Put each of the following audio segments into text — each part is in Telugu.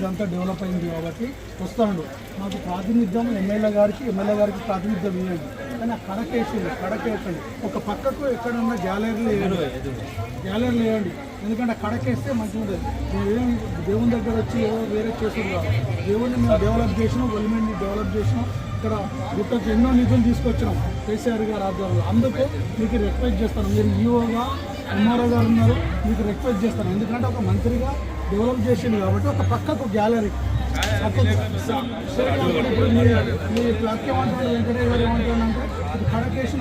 ఇదంతా డెవలప్ అయింది కాబట్టి వస్తాడు. మాకు ప్రాతినిధ్యం ఎమ్మెల్యే గారికి ఎమ్మెల్యే గారికి ప్రాతినిధ్యం ఇవ్వండి. కానీ ఆ కడక వేసేయండి కడక వేయండి ఒక పక్కకు ఎక్కడన్నా గ్యాలరీలు వేయండి. గ్యాలరీలు వేయండి. ఎందుకంటే కడక వేస్తే మంచిగా ఉంటుంది ఏం దేవుని దగ్గర వచ్చి ఏదో వేరే చేసిందా దేవుణ్ణి మేము డెవలప్ చేసినాం గవర్నమెంట్ని డెవలప్ చేసినాం. ఇక్కడ గుట్టకు ఎన్నో నిధులు తీసుకొచ్చినాం కేసీఆర్ గారు ఆధ్వర్యంలో. అందుకు మీకు రిక్వెస్ట్ చేస్తాను. మీరు ఈఓగా ఎంఆర్ఓ గారు ఉన్నారు మీకు రిక్వెస్ట్ చేస్తాను. ఎందుకంటే ఒక మంత్రిగా డెవలప్ చేసింది కాబట్టి ఒక పక్కకు గ్యాలరీ. ఇప్పుడు మీ ఏమంటాడు గారు ఇది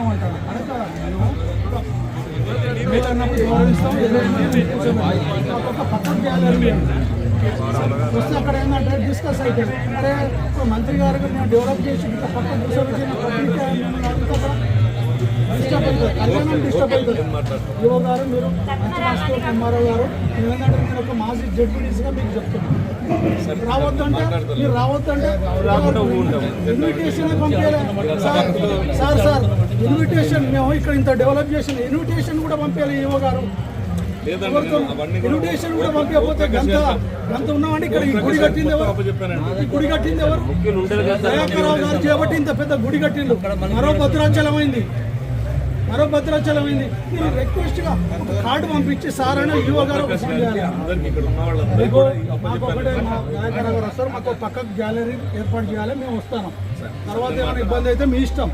అంటాడు కడక మీరు అన్నప్పుడు గౌరవిస్తాం ఒక పక్కకు గ్యాలరీ వస్తే అక్కడ ఏంటంటే డిస్కస్ అయిపోయింది అరే ఇప్పుడు మంత్రి గారు మేము డెవలప్ చేసి పక్కన కూర్చోబెట్టి డిస్టర్బ్ అవుతుంది డిస్టర్బ్ అవుతుంది యువ గారు మీరు మంచి కుమారావు గారు నేను నేను ఒక మాజీ జడ్పీడీసీగా మీకు చెప్తున్నాను రావద్దంటే మీరు రావద్దంటే ఇన్విటేషన్ పంపించాలి సార్ సార్ సార్ ఇన్విటేషన్ మేము ఇక్కడ ఇంత డెవలప్ చేసిన ఇన్విటేషన్ కూడా పంపించాలి యువ గారు ఇన్విటేషన్ కూడా పంపించకపోతే గంత గంత ఉన్నామంటే ఇక్కడ ఈ గుడి కట్టింది ఎవరు? ఈ గుడి కట్టింది ఎవరు? దయాకరావు గారు చేపట్టి ఇంత పెద్ద గుడి కట్టిండు మరో భద్రాచలం అయింది. మరో భద్రాచలం అయింది. మీరు రిక్వెస్ట్గా ఒక కార్డు పంపించి సార్ అని యువ గారు. మీకు ఒకటే మా దయాకరావు గారు వస్తారు మాకు ఒక పక్కకు గ్యాలరీ ఏర్పాటు చేయాలి మేము వస్తాను. తర్వాత ఏమైనా ఇబ్బంది అయితే మీ ఇష్టం.